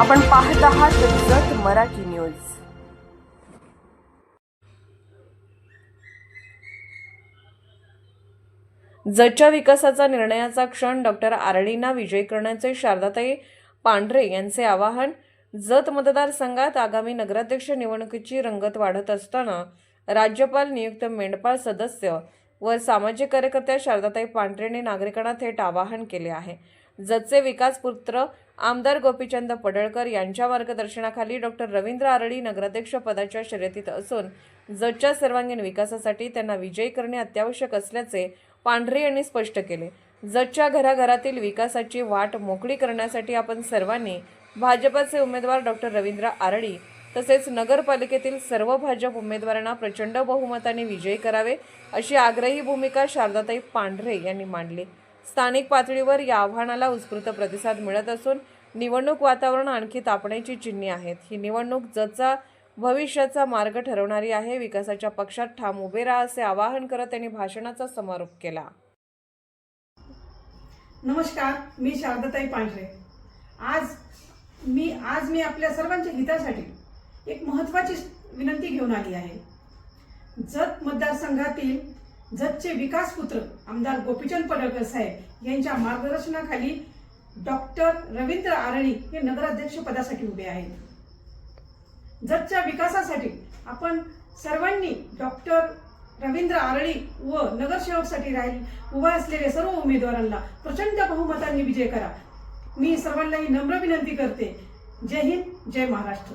आपण पाहत आहात जत मराठी न्यूज. जतच्या विकासाचा निर्णयाचा क्षण डॉक्टर आरडींना विजयी करण्याचे शारदाताई पांढरे यांचे आवाहन जत मतदारसंघात आगामी नगराध्यक्ष निवडणुकीची रंगत वाढत असताना राज्यपाल नियुक्त मेंढपाळ सदस्य व सामाजिक कार्यकर्त्या शारदाताई पांढरेने नागरिकांना थेट आवाहन केले आहे. जतचे विकास पुत्र आमदार गोपीचंद पडळकर यांच्या मार्गदर्शनाखाली डॉक्टर रवींद्र आरळी नगराध्यक्ष पदाच्या शर्यतीत असून जगच्या सर्वांगीण विकासासाठी त्यांना विजयी करणे अत्यावश्यक असल्याचे पांढरे यांनी स्पष्ट केले. जगच्या घराघरातील विकासाची वाट मोकळी करण्यासाठी आपण सर्वांनी भाजपचे उमेदवार डॉक्टर रवींद्र आरळी तसेच नगरपालिकेतील सर्व भाजप उमेदवारांना प्रचंड बहुमताने विजयी करावे अशी आग्रही भूमिका शारदाताई पांढरे यांनी मांडली. स्थानिक पातळीवर या आव्हानाला उत्स्फूर्त प्रतिसाद मिळत असून निवडणूक वातावरण आणखी तापण्याची चिन्हे आहेत. ही निवडणूक जतचा भविष्याचा मार्ग ठरवणारी आहे. विकासाच्या पक्षात ठाम उभे राहा असे आवाहन करत त्यांनी भाषणाचा समारोप केला. नमस्कार मी शारदाताई पांढरे. आज मी आज मी आपल्या सर्वांच्या हितासाठी एक महत्वाची विनंती घेऊन आली आहे. जत मतदारसंघातील जतचे विकास पुत्र आमदार गोपीचंद पडळकर साहेब यांच्या मार्गदर्शनाखाली डॉक्टर रवींद्र आरळी हे नगराध्यक्ष पदासाठी उभे आहेत. जतच्या विकासासाठी आपण सर्वांनी डॉक्टर रवींद्र आरळी व नगरसेवकसाठी राहील उभा असलेल्या सर्व उमेदवारांना प्रचंड बहुमतांनी विजय करा. मी सर्वांना ही नम्र विनंती करते. जय हिंद जय महाराष्ट्र.